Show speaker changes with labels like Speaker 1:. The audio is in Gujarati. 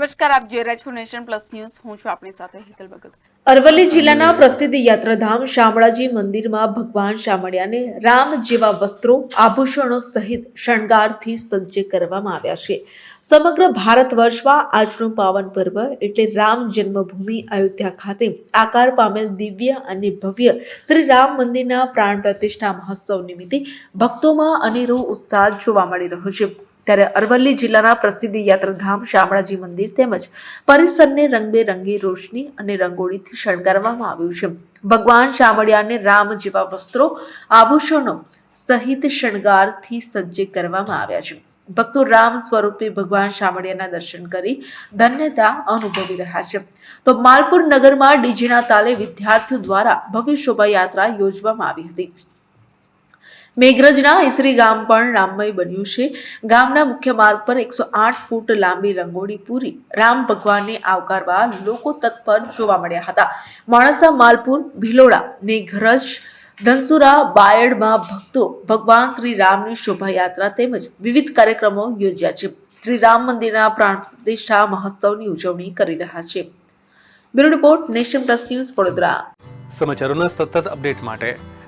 Speaker 1: નમસ્કાર, આપ જોઈ રહ્યા છો નેશન પ્લસ ન્યૂઝ. હું છું આપણી સાથે હેતલ ભગત.
Speaker 2: અરવલ્લી જિલ્લાના પ્રસિદ્ધ યાત્રાધામ શામળાજી મંદિરમાં ભગવાન શામળિયાને રામ જેવા વસ્ત્રો, આભૂષણો સહિત શણગારથી સજ્જ કરવામાં આવ્યા છે. સમગ્ર ભારત વર્ષમાં આજનું પાવન પર્વ એટલે રામ જન્મભૂમિ અયોધ્યા ખાતે આકાર પામેલ દિવ્ય અને ભવ્ય શ્રી રામ મંદિરના પ્રાણ પ્રતિષ્ઠા મહોત્સવ નિમિત્તે ભક્તોમાં અનેરો ઉત્સાહ જોવા મળી રહ્યો છે. ત્યારે અરવલ્લી જિલ્લાના પ્રસિદ્ધ યાત્રાધામ શામળાજી મંદિર તેમજ પરિસરને રંગબેરંગી રોશની અને રંગોળીથી શણગારવામાં આવ્યું છે. ભગવાન શામળિયાને રામ જેવા વસ્ત્રો, આભૂષણો સહિત શણગારથી સજ્જ કરવામાં આવ્યા છે. ભક્તો રામ સ્વરૂપે ભગવાન શામળિયાના દર્શન કરી ધન્યતા અનુભવી રહ્યા છે. તો માલપુર નગરમાં ડીજેના તાલે વિદ્યાર્થીઓ દ્વારા ભવ્ય શોભાયાત્રા યોજવામાં આવી હતી. મેઘરજના ઈસરી ગામ પણ રામમય બન્યું છે. ગામના મુખ્ય માર્ગ પર એકસો આઠ ફૂટ લાંબી રંગોળી પૂરી રામ ભગવાનને આવકારવા લોકો તત્પર જોવા મળ્યા હતા. માણસા માલપુર, ભિલોડા મેઘરજ ધનસુરા, બાયડમાં ભક્તો ભગવાન શ્રી રામની શોભાયાત્રા તેમજ વિવિધ કાર્યક્રમો યોજ્યા છે. શ્રી રામ મંદિરના પ્રાણ પ્રતિષ્ઠા મહોત્સવની ઉજવણી કરી રહ્યા છે. Bureau report nation plus news Vadodara.
Speaker 3: સમાચારોના સતત અપડેટ માટે